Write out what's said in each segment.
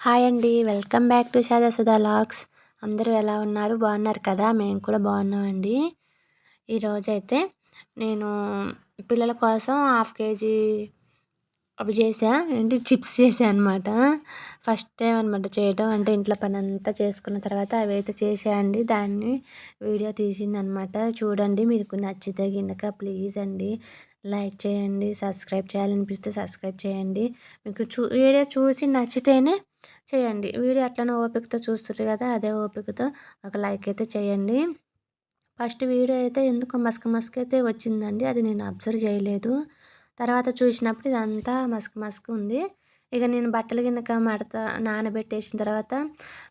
Hi అండి welcome back to Shada Sudha అందరూ ఎలా ఉన్నారు? బాగున్నారు కదా? మేము కూడా బాగున్నామండి. ఈరోజైతే నేను పిల్లల కోసం హాఫ్ కేజీ అవి చేసా. ఏంటి? చిప్స్ చేసా అనమాట ఫస్ట్ టైం అనమాట చేయడం అంటే ఇంట్లో పని అంతా చేసుకున్న తర్వాత అవి అయితే చేసేయండి దాన్ని వీడియో తీసింది అనమాట చూడండి మీకు నచ్చితే గిన్నక ప్లీజ్ అండి. లైక్ చేయండి. సబ్స్క్రైబ్ చేయాలనిపిస్తే సబ్స్క్రైబ్ చేయండి. మీకు చూ వీడియో చూసి నచ్చితేనే చేయండి. వీడియో అట్లనే ఓపికతో చూస్తారు కదా అదే ఓపికతో ఒక లైక్ అయితే చేయండి. ఫస్ట్ వీడియో అయితే ఎందుకో మస్క మస్క్ అయితే వచ్చిందండి అది నేను అబ్జర్వ్ చేయలేదు. తర్వాత చూసినప్పుడు ఇదంతా మస్క్ మస్క్ ఉంది. ఇక నేను బట్టలు కింద మడత నానబెట్టేసిన తర్వాత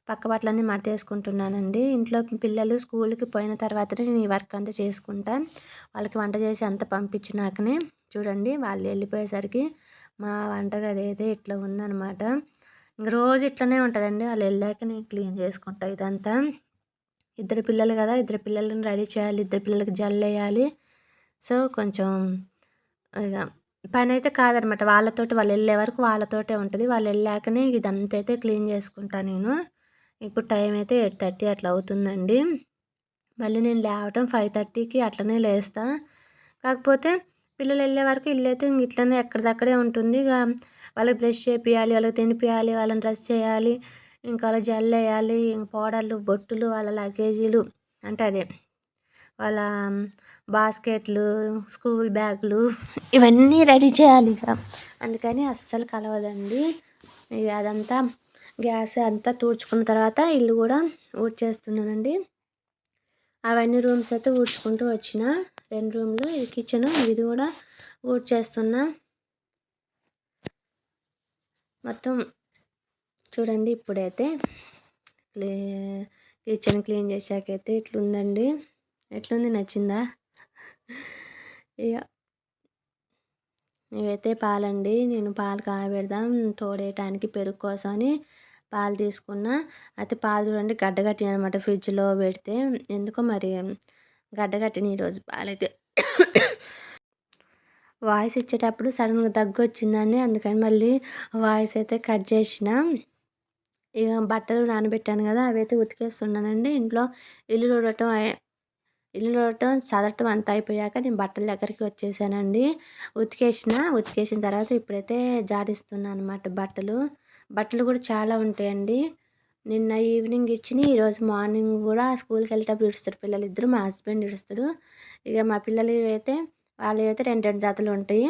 పక్క బట్టలన్నీ మడత వేసుకుంటున్నానండి ఇంట్లో పిల్లలు స్కూల్కి పోయిన తర్వాతనే నేను ఈ వర్క్ అంతా చేసుకుంటా. వాళ్ళకి వంట చేసి అంత పంపించినాకనే చూడండి వాళ్ళు వెళ్ళిపోయేసరికి మా వంటగది అయితే ఇట్లా ఉందన్నమాట. రోజు ఇట్లనే ఉంటుందండి. వాళ్ళు వెళ్ళాక నేను క్లీన్ చేసుకుంటా ఇదంతా. ఇద్దరు పిల్లలు కదా ఇద్దరు పిల్లలని రెడీ చేయాలి ఇద్దరు పిల్లలకి జల్లు వేయాలి. సో కొంచెం ఇక పని అయితే కాదనమాట. వాళ్ళతోటి వాళ్ళు వెళ్ళే వరకు వాళ్ళతోటే ఉంటుంది. వాళ్ళు వెళ్ళాకనే ఇదంతా అయితే క్లీన్ చేసుకుంటా నేను. ఇప్పుడు టైం అయితే ఎయిట్ థర్టీ అట్లా అవుతుందండి. మళ్ళీ నేను లేవటం ఫైవ్ థర్టీకి అట్లనే లేస్తా. కాకపోతే పిల్లలు వెళ్ళే వరకు ఇల్లు అయితే ఇంక ఇట్లనే ఎక్కడిదక్కడే ఉంటుంది. ఇక వాళ్ళకి బ్రష్ చేపియాలి వాళ్ళకి తినిపియాలి వాళ్ళని డ్రెస్ చేయాలి ఇంకా వాళ్ళ జల్లు వేయాలి పౌడర్లు బొట్టులు వాళ్ళ లగేజీలు అంటే అదే. వాళ్ళ బాస్కెట్లు స్కూల్ బ్యాగులు ఇవన్నీ రెడీ చేయాలి ఇక. అందుకని అస్సలు కలవదండి. ఇక అదంతా గ్యాస్ అంతా తుడుచుకున్న తర్వాత ఇల్లు కూడా ఊడ్చేస్తున్నానండి. అవన్నీ రూమ్స్ అయితే ఊడ్చుకుంటూ వచ్చిన. రెండు రూమ్లు ఈ కిచెన్ ఇది కూడా ఊడ్చేస్తున్నా. మొత్తం చూడండి ఇప్పుడైతే క్లీ కిచెన్ క్లీన్ చేశాకైతే ఇట్లుందండి. ఎట్లుంది? నచ్చిందా? ఇక ఇవైతే పాలండి. నేను పాలు కాగబెడదాం. తోడేయటానికి పెరుగు కోసం అని పాలు తీసుకున్నా. అయితే పాలు చూడండి గడ్డగట్టిన అనమాట ఫ్రిడ్జ్లో పెడితే. ఎందుకో మరి గడ్డగట్టిన ఈరోజు పాలైతే. వాయిస్ ఇచ్చేటప్పుడు సడన్గా దగ్గు వచ్చిందని అందుకని మళ్ళీ వాయిస్ అయితే కట్ చేసిన. ఇక బట్టలు నానబెట్టాను కదా అవి అయితే ఉతికేస్తున్నానండి. ఇంట్లో ఇల్లు చూడటం ఇల్లు చూడటం చదవటం అంతా అయిపోయాక నేను బట్టల దగ్గరికి వచ్చేసానండి. ఉతికేసిన ఉతికేసిన తర్వాత ఇప్పుడైతే జాడిస్తున్నాను అనమాట బట్టలు. బట్టలు కూడా చాలా ఉంటాయండి. నిన్న ఈవినింగ్ ఇచ్చిన ఈరోజు మార్నింగ్ కూడా స్కూల్కి వెళ్ళేటప్పుడు ఇడుస్తారు పిల్లలు ఇద్దరు మా హస్బెండ్ ఇడుస్తాడు. ఇక మా పిల్లలు అయితే వాళ్ళవి అయితే రెండు రెండు జాతులు ఉంటాయి.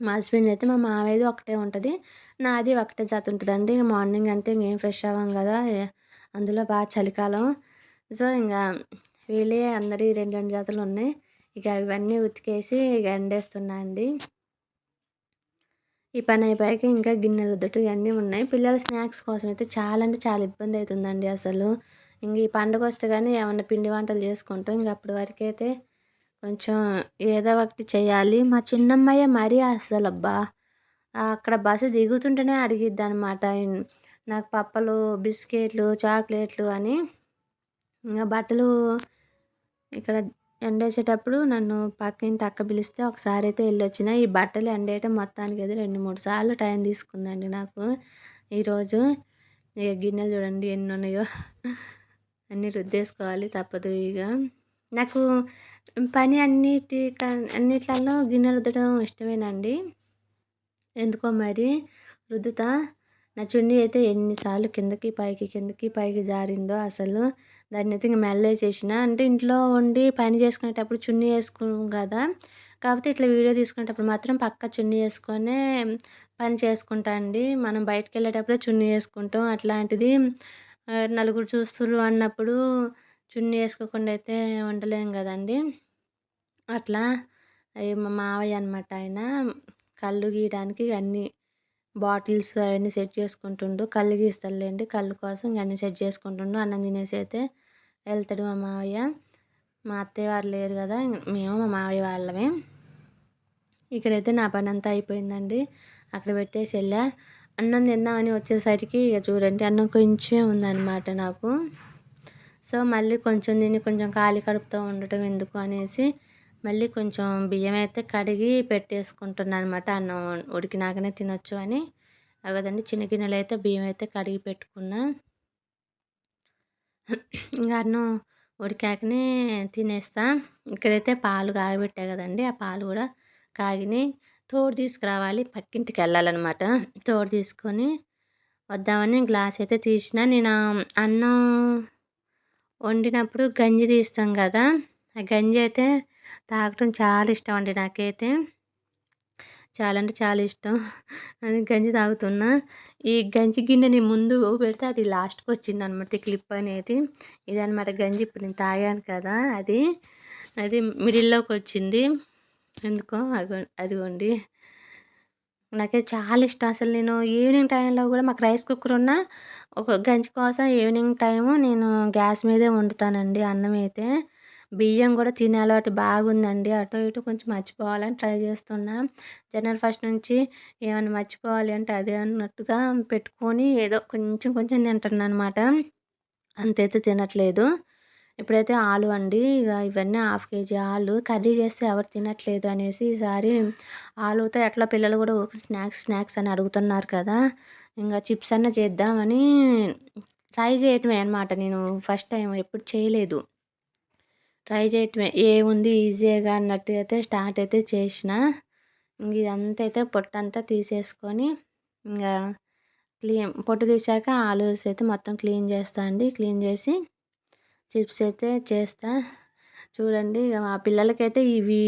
మా హస్బెండ్ అయితే మా మావయ్యది ఒకటే ఉంటుంది. నాది ఒకటే జత ఉంటుందండి. మార్నింగ్ అంటే ఇంకేం ఫ్రెష్ అవ్వం కదా. అందులో బాగా చలికాలం. సో ఇంకా వీళ్ళే అందరి రెండు రెండు జాతులు ఉన్నాయి. ఇక ఇవన్నీ ఉతికేసి ఇక ఎండేస్తున్నా అండి. ఈ పని అయిపోయాక ఇంకా గిన్నెలు ఉద్దటు ఇవన్నీ ఉన్నాయి. పిల్లల స్నాక్స్ కోసం అయితే చాలా అంటే చాలా ఇబ్బంది అవుతుందండి అసలు. ఇంక ఈ పండుగ వస్తే కానీ ఏమన్నా పిండి వంటలు చేసుకుంటాం. ఇంక అప్పటి వరకు అయితే కొంచెం ఏదో ఒకటి చేయాలి. మా చిన్నమ్మాయి మరీ అసలు అబ్బా అక్కడ బస్సు దిగుతుంటేనే అడిగిద్ది అనమాట నాకు పప్పలు బిస్కెట్లు చాక్లెట్లు అని. ఇంకా బట్టలు ఇక్కడ ఎండేసేటప్పుడు నన్ను పక్కింటి అక్క పిలిస్తే ఒకసారి అయితే వెళ్ళొచ్చిన ఈ బట్టలు ఎండేయటం మొత్తానికి అయితే రెండు మూడు సార్లు టైం తీసుకుందండి నాకు. ఈరోజు ఇక గిన్నెలు చూడండి ఎన్ని ఉన్నాయో. అన్నీ రుద్దేసుకోవాలి తప్పదు ఇక నాకు పని అన్నిటి అన్నిట్లలో గిన్నెలు రుద్దడం ఇష్టమేనండి. ఎందుకో మరి రుద్దుతా. నా చున్నీ అయితే ఎన్నిసార్లు కిందకి పైకి కిందకి పైకి జారిందో అసలు. దాన్ని అయితే ఇంక మెల్లేసేసిన అంటే ఇంట్లో ఉండి పని చేసుకునేటప్పుడు చున్నీ వేసుకున్నాం కదా. కాకపోతే ఇట్లా వీడియో తీసుకునేటప్పుడు మాత్రం పక్క చున్నీ వేసుకొనే పని చేసుకుంటా అండి. మనం బయటకు వెళ్ళేటప్పుడే చున్నీ వేసుకుంటాం. అట్లాంటిది నలుగురు చూస్తున్నారు అన్నప్పుడు చున్నీ వేసుకోకుండా అయితే వండలేం కదండి. అట్లా మా మావయ్య అనమాట ఆయన కళ్ళు గీయడానికి అన్నీ బాటిల్స్ అవన్నీ సెట్ చేసుకుంటుండు. కళ్ళు గీస్తాడులేండి కళ్ళు కోసం అన్నీ సెట్ చేసుకుంటుండు. అన్నం తినేసి అయితే వెళ్తాడు మా మావయ్య. మా అత్తయ్య వారు లేరు కదా మేము మా మావయ్య వాళ్ళమే. ఇక్కడైతే నా పని అంతా అయిపోయిందండి. అక్కడ పెట్టేసి వెళ్ళా. అన్నం తిందామని వచ్చేసరికి ఇక చూడండి అన్నం కొంచెమే ఉందన్నమాట నాకు. సో మళ్ళీ కొంచెం దీన్ని కొంచెం ఖాళీ కడుపుతో ఉండటం ఎందుకు అనేసి మళ్ళీ కొంచెం బియ్యం అయితే కడిగి పెట్టేసుకుంటున్నాను అనమాట అన్నం ఉడికినాకనే తినొచ్చు అని. కదండి చిన్న గిన్నెలు అయితే బియ్యం అయితే కడిగి పెట్టుకున్నా. ఇంకా అన్నం ఉడికాకనే తినేస్తా. ఇక్కడైతే పాలు కాగబెట్టా కదండి ఆ పాలు కూడా కాగిని తోడు తీసుకురావాలి పక్కింటికి వెళ్ళాలన్నమాట. తోడు తీసుకొని వద్దామని గ్లాస్ అయితే తీసిన. నేను అన్నం వండినప్పుడు గంజి తీస్తాం కదా ఆ గంజి అయితే తాగటం చాలా ఇష్టం అండి నాకైతే. చాలా అంటే చాలా ఇష్టం. అది గంజి తాగుతున్నా. ఈ గంజి గిన్నెని ముందు పెడితే అది లాస్ట్కి వచ్చింది అనమాట క్లిప్ అనేది. ఇదనమాట గంజి ఇప్పుడు నేను తాగాను కదా అది. అది మిడిల్లోకి వచ్చింది. ఎందుకో అది అదిగోండి. నాకైతే చాలా ఇష్టం. అసలు నేను ఈవినింగ్ టైంలో కూడా మాకు రైస్ కుక్కర్ ఉన్న ఒక గంజి కోసం ఈవినింగ్ టైము నేను గ్యాస్ మీదే వండుతానండి అన్నం అయితే. బియ్యం కూడా తినే అలవాటు బాగుందండి. అటు ఇటు కొంచెం మర్చిపోవాలని ట్రై చేస్తున్నా. జనవరి ఫస్ట్ నుంచి ఏమైనా మర్చిపోవాలి అంటే అదే అన్నట్టుగా పెట్టుకొని ఏదో కొంచెం కొంచెం తింటున్నాను అనమాట అంతైతే తినట్లేదు. ఇప్పుడైతే ఆలు అండి ఇక ఇవన్నీ హాఫ్ కేజీ ఆలు కర్రీ చేస్తే ఎవరు తినట్లేదు అనేసి ఈసారి ఆలుతో ఎట్లా పిల్లలు కూడా స్నాక్స్ స్నాక్స్ అని అడుగుతున్నారు కదా ఇంకా చిప్స్ అన్న చేద్దామని ట్రై చేయటమే అనమాట నేను ఫస్ట్ టైం ఎప్పుడు చేయలేదు. ట్రై చేయటమే ఏముంది ఈజీగా అన్నట్టు అయితే స్టార్ట్ అయితే చేసిన. ఇంక ఇదంతా అయితే పొట్టంతా తీసేసుకొని ఇంకా క్లీన్ పొట్టు తీసాక ఆలూస్ అయితే మొత్తం క్లీన్ చేస్తా అండి క్లీన్ చేసి చిప్స్ అయితే చేస్తా. చూడండి ఇక మా పిల్లలకైతే ఇవి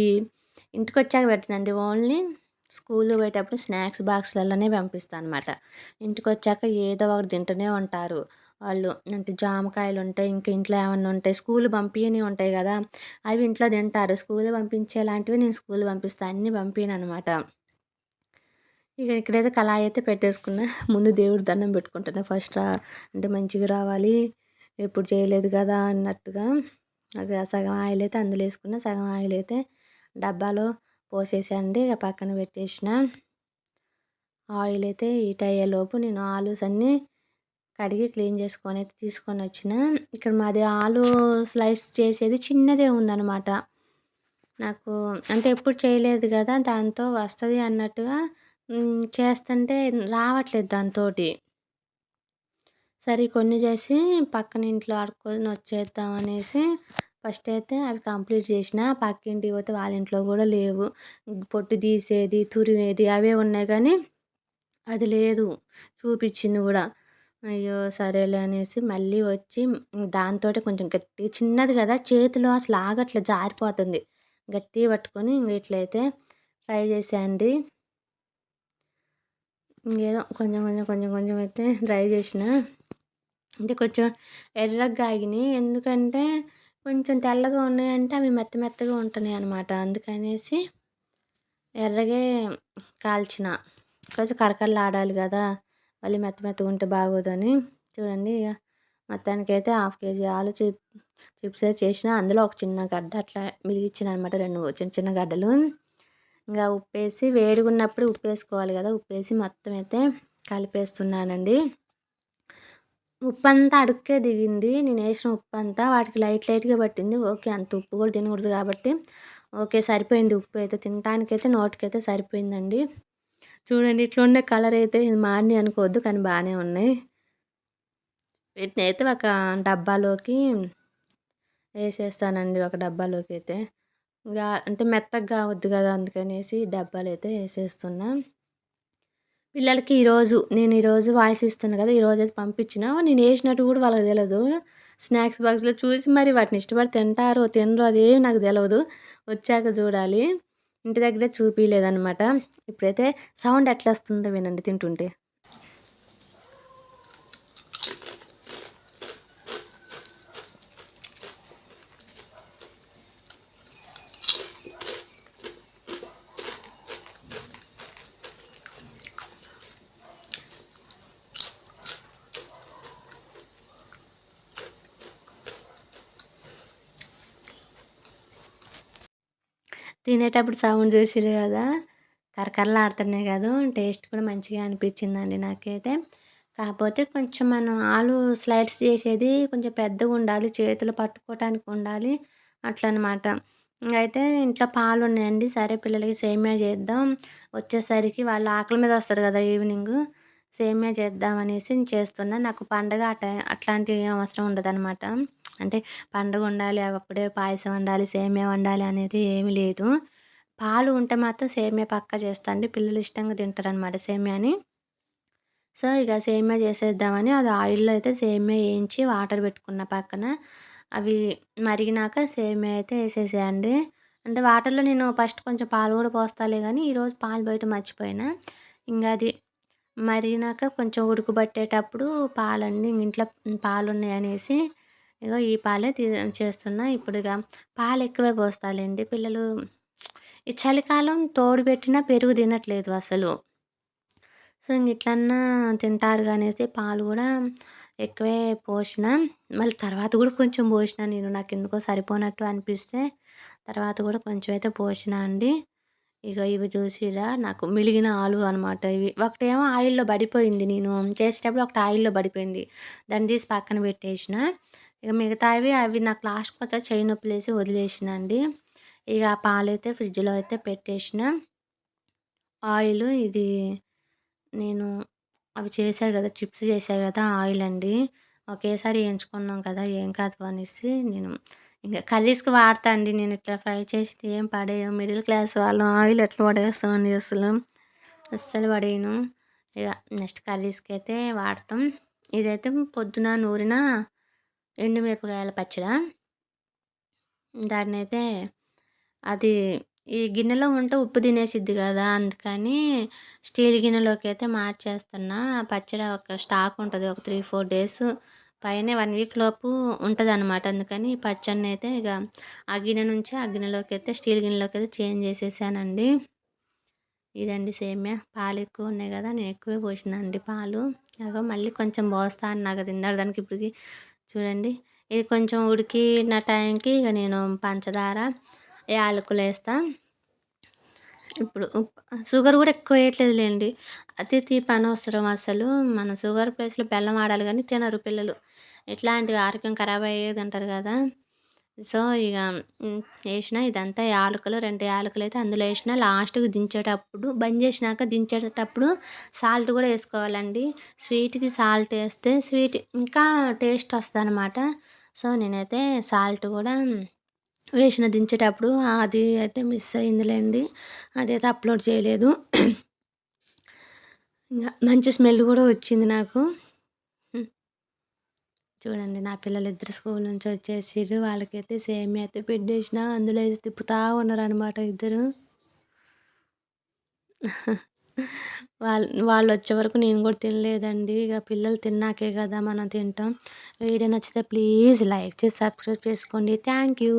ఇంటికి వచ్చాక పెట్టనండి. ఓన్లీ స్కూల్ పోయేటప్పుడు స్నాక్స్ బాక్స్లలోనే పంపిస్తాను అనమాట ఇంటికి వచ్చాక ఏదో ఒకటి తింటూనే ఉంటారు వాళ్ళు. అంటే జామకాయలు ఉంటాయి ఇంకా ఇంట్లో ఏమన్నా ఉంటాయి స్కూల్ పంపించని ఉంటాయి కదా అవి ఇంట్లో తింటారు. స్కూల్ పంపించేలాంటివి నేను స్కూల్ పంపిస్తాను అన్నీ పంపిను అనమాట ఇక ఇక్కడైతే కళాయి అయితే పెట్టేసుకున్నా. ముందు దేవుడి దండం పెట్టుకుంటున్నా ఫస్ట్ రా అంటే మంచిగా రావాలి. ఎప్పుడు చేయలేదు కదా అన్నట్టుగా అది సగం ఆయిల్ అయితే అందులో వేసుకున్న సగం ఆయిల్ అయితే డబ్బాలో పోసేసండి ఇక పక్కన పెట్టేసిన. ఆయిల్ అయితే హీట్ అయ్యేలోపు నేను ఆలూస్ అన్నీ కడిగి క్లీన్ చేసుకొని అయితే తీసుకొని వచ్చిన. ఇక్కడ మాది ఆలు స్లైస్ చేసేది చిన్నదే ఉందన్నమాట. నాకు అంటే ఎప్పుడు చేయలేదు కదా దాంతో వస్తుంది అన్నట్టుగా చేస్తుంటే రావట్లేదు దాంతో సరే కొన్ని చేసి పక్కన ఇంట్లో ఆడుకొని వచ్చేద్దాం అనేసి ఫస్ట్ అయితే అవి కంప్లీట్ చేసిన పక్కింటికి పోతే వాళ్ళ ఇంట్లో కూడా లేవు. పొట్టు తీసేది తురిమేది అవే ఉన్నాయి కానీ అది లేదు. చూపించింది కూడా. అయ్యో సరేలే అనేసి మళ్ళీ వచ్చి దాంతో కొంచెం గట్టి చిన్నది కదా చేతిలో అసలు ఆగట్లా జారిపోతుంది. గట్టిగా పట్టుకొని ఇట్లయితే ట్రై చేసేయండి. ఇంకేదో కొంచెం కొంచెం కొంచెం కొంచెం అయితే డ్రై చేసిన అంటే కొంచెం ఎర్రగా ఆగినాయి ఎందుకంటే కొంచెం తెల్లగా ఉన్నాయంటే అవి మెత్త మెత్తగా ఉంటున్నాయి అనమాట అందుకనేసి ఎర్రగే కాల్చిన. కొంచెం కరకరలాడాలి కదా. మళ్ళీ మెత్త మెత్తగా ఉంటే బాగోదని. చూడండి ఇక మొత్తానికి అయితే హాఫ్ కేజీ ఆలు చిప్ చిప్స్ చేసిన. అందులో ఒక చిన్న గడ్డ అట్లా మిగిలిచ్చిన అనమాట రెండు చిన్న చిన్న గడ్డలు. ఇంకా ఉప్పేసి వేడిగా ఉన్నప్పుడు ఉప్పు వేసుకోవాలి కదా. ఉప్పు వేసి మొత్తం అయితే కలిపేస్తున్నానండి. ఉప్పు అంతా అడుక్కే దిగింది. నేను వేసిన ఉప్పు అంతా వాటికి లైట్ లైట్గా పట్టింది. ఓకే అంత ఉప్పు కూడా తినకూడదు కాబట్టి. ఓకే సరిపోయింది ఉప్పు అయితే. తినడానికైతే నోటికైతే సరిపోయిందండి. చూడండి ఇట్లా ఉండే కలర్ అయితే ఇది మాడి అనుకోవద్దు కానీ బాగానే ఉన్నాయి. వీటిని అయితే ఒక డబ్బాలోకి వేసేస్తానండి ఒక డబ్బాలోకి అయితే ఇంకా అంటే మెత్తగా కావద్దు కదా అందుకనేసి డబ్బాలు అయితే వేసేస్తున్నా. పిల్లలకి ఈరోజు నేను ఈరోజు వాయిస్ ఇస్తున్నా కదా ఈరోజు అయితే పంపించిన. నేను వేసినట్టు కూడా వాళ్ళకి తెలియదు స్నాక్స్ బాక్స్లో చూసి మరి వాటిని ఇష్టపడి తింటారో తినరో అదేం నాకు తెలియదు వచ్చాక చూడాలి. ఇంటి దగ్గరే చూపించలేదన్నమాట ఇప్పుడైతే సౌండ్ ఎట్లా వస్తుందో వినండి తింటుంటే. తినేటప్పుడు సౌండ్ చూసిరు కదా! కరకరలాడుతున్నాయి కదా. టేస్ట్ కూడా మంచిగా అనిపించిందండి నాకైతే. కాకపోతే కొంచెం మనం ఆలు స్లైడ్స్ చేసేది కొంచెం పెద్దగా ఉండాలి. చేతులు పట్టుకోవటానికి ఉండాలి. అట్లా అనమాట అయితే ఇంట్లో పాలు ఉన్నాయండి. సరే పిల్లలకి సేమియా చేద్దాం. వచ్చేసరికి వాళ్ళు ఆకలి మీద వస్తారు కదా ఈవినింగ్. సేమియా చేద్దామనేసి చేస్తున్నా. నాకు పండగ ఆ టైం అవసరం ఉండదనమాట అంటే పండుగ ఉండాలి అప్పుడే పాయసం వండాలి సేమియా వండాలి అనేది ఏమీ లేదు. పాలు ఉంటే మాత్రం సేమియా పక్కా చేస్తా అండి. పిల్లలు ఇష్టంగా తింటారనమాట సేమియాని. సో ఇక సేమియా చేసేద్దామని అది ఆయిల్లో అయితే సేమియా వేయించి వాటర్ పెట్టుకున్న పక్కన అవి మరిగినాక సేమియా అయితే వేసేసేయండి. అంటే వాటర్లో నేను ఫస్ట్ కొంచెం పాలు కూడా పోస్తాలే కానీ ఈరోజు పాలు బయట మర్చిపోయినా. ఇంకా అది మరిగినాక కొంచెం ఉడకబట్టేటప్పుడు పాలన్నీ ఇంట్లో పాలు ఉన్నాయి అనేసి ఇగో ఈ పాలే తీ చేస్తున్నా. ఇప్పుడు ఇక పాలు ఎక్కువే పోస్తాలేండి పిల్లలు. ఈ చలికాలం తోడు పెట్టినా పెరుగు తినట్లేదు అసలు. సో ఇంక ఇట్లన్నా తింటారు కానీ పాలు కూడా ఎక్కువే పోసిన మళ్ళీ తర్వాత కూడా కొంచెం పోసిన నేను. నాకు ఎందుకో సరిపోనట్టు అనిపిస్తే తర్వాత కూడా కొంచెం అయితే పోసిన అండి. ఇక ఇవి చూసిరా నాకు మిలిగిన ఆలు అనమాట ఇవి. ఒకటేమో ఆయిల్లో పడిపోయింది నేను. చేసేటప్పుడు ఒకటి ఆయిల్లో పడిపోయింది. దాన్ని తీసి పక్కన పెట్టేసిన. ఇక మిగతావి అవి నాకు లాస్ట్కి వచ్చా చేయి నొప్పి లేసి వదిలేసిన అండి. ఇక ఆ పాలైతే ఫ్రిడ్జ్లో అయితే పెట్టేసిన. ఆయిల్ ఇది నేను అవి చేసాయి కదా చిప్స్ చేసాయి కదా ఆయిల్ అండి. ఒకేసారి వేయించుకున్నాం కదా ఏం కాదు అనేసి నేను ఇంకా కర్రీస్కి వాడతా అండి. నేను ఇట్లా ఫ్రై చేసి ఏం పడేయం మిడిల్ క్లాస్ వాళ్ళు ఆయిల్ ఎట్లా పడేస్తామని అసలు అస్సలు పడేయను. ఇక నెక్స్ట్ కర్రీస్కి అయితే వాడతాం. ఇదైతే పొద్దున నూరిన ఎండుమిరపకాయల పచ్చడి. దాన్ని అయితే అది ఈ గిన్నెలో ఉంటే ఉప్పు తినేసిద్ది కదా అందుకని స్టీల్ గిన్నెలోకి అయితే మార్చేస్తున్నా పచ్చడి ఒక స్టాక్ ఉంటుంది ఒక త్రీ ఫోర్ డేస్ పైన వన్ వీక్ లోపు ఉంటుంది అనమాట అందుకని పచ్చడిని అయితే ఇక ఆ గిన్నె నుంచి ఆ గిన్నెలోకి అయితే స్టీల్ గిన్నెలోకి అయితే చేంజ్ చేసేసానండి. ఇదండి సేమ్యా. పాలు ఎక్కువ ఉన్నాయి కదా నేను ఎక్కువే పోసినా అండి పాలు. అగో మళ్ళీ కొంచెం పోస్తా అన్నా కదా దానికి ఇప్పటికి చూడండి. ఇది కొంచెం ఉడికిన టైంకి ఇక నేను పంచదార యాలకులు వేస్తా. ఇప్పుడు షుగర్ కూడా ఎక్కువ వేయట్లేదు లేండి అతి తీపి అనవసరం అసలు. మన షుగర్ ప్లేస్లో బెల్లం ఆడాలి కానీ తినరు పిల్లలు. ఇట్లాంటివి ఆరోగ్యం ఖరాబ్ అయ్యేది అంటారు కదా. సో ఇక వేసిన ఇదంతా యాలకులు రెండు యాలకులు అయితే అందులో వేసిన లాస్ట్కి దించేటప్పుడు బంద్ చేసినాక దించేటప్పుడు సాల్ట్ కూడా వేసుకోవాలండి. స్వీట్కి సాల్ట్ వేస్తే స్వీట్ ఇంకా టేస్ట్ వస్తుంది అనమాట సో నేనైతే సాల్ట్ కూడా వేసిన దించేటప్పుడు అది అయితే మిస్ అయిందిలేండి. అదైతే అప్లోడ్ చేయలేదు. ఇంకా మంచి స్మెల్ కూడా వచ్చింది నాకు. చూడండి నా పిల్లలు ఇద్దరు స్కూల్ నుంచి వచ్చేసిర్రు. వాళ్ళకైతే సేమ్ అయితే పెట్టేసిన అందులో వేసి తిప్పుతా ఉన్నారు అనమాట ఇద్దరు. వాళ్ళు వాళ్ళు వచ్చే వరకు నేను కూడా తినలేదండి. ఇక పిల్లలు తిన్నాకే కదా మనం తింటాం. వీడియో నచ్చితే ప్లీజ్ లైక్ చేసి సబ్స్క్రైబ్ చేసుకోండి. Thank you.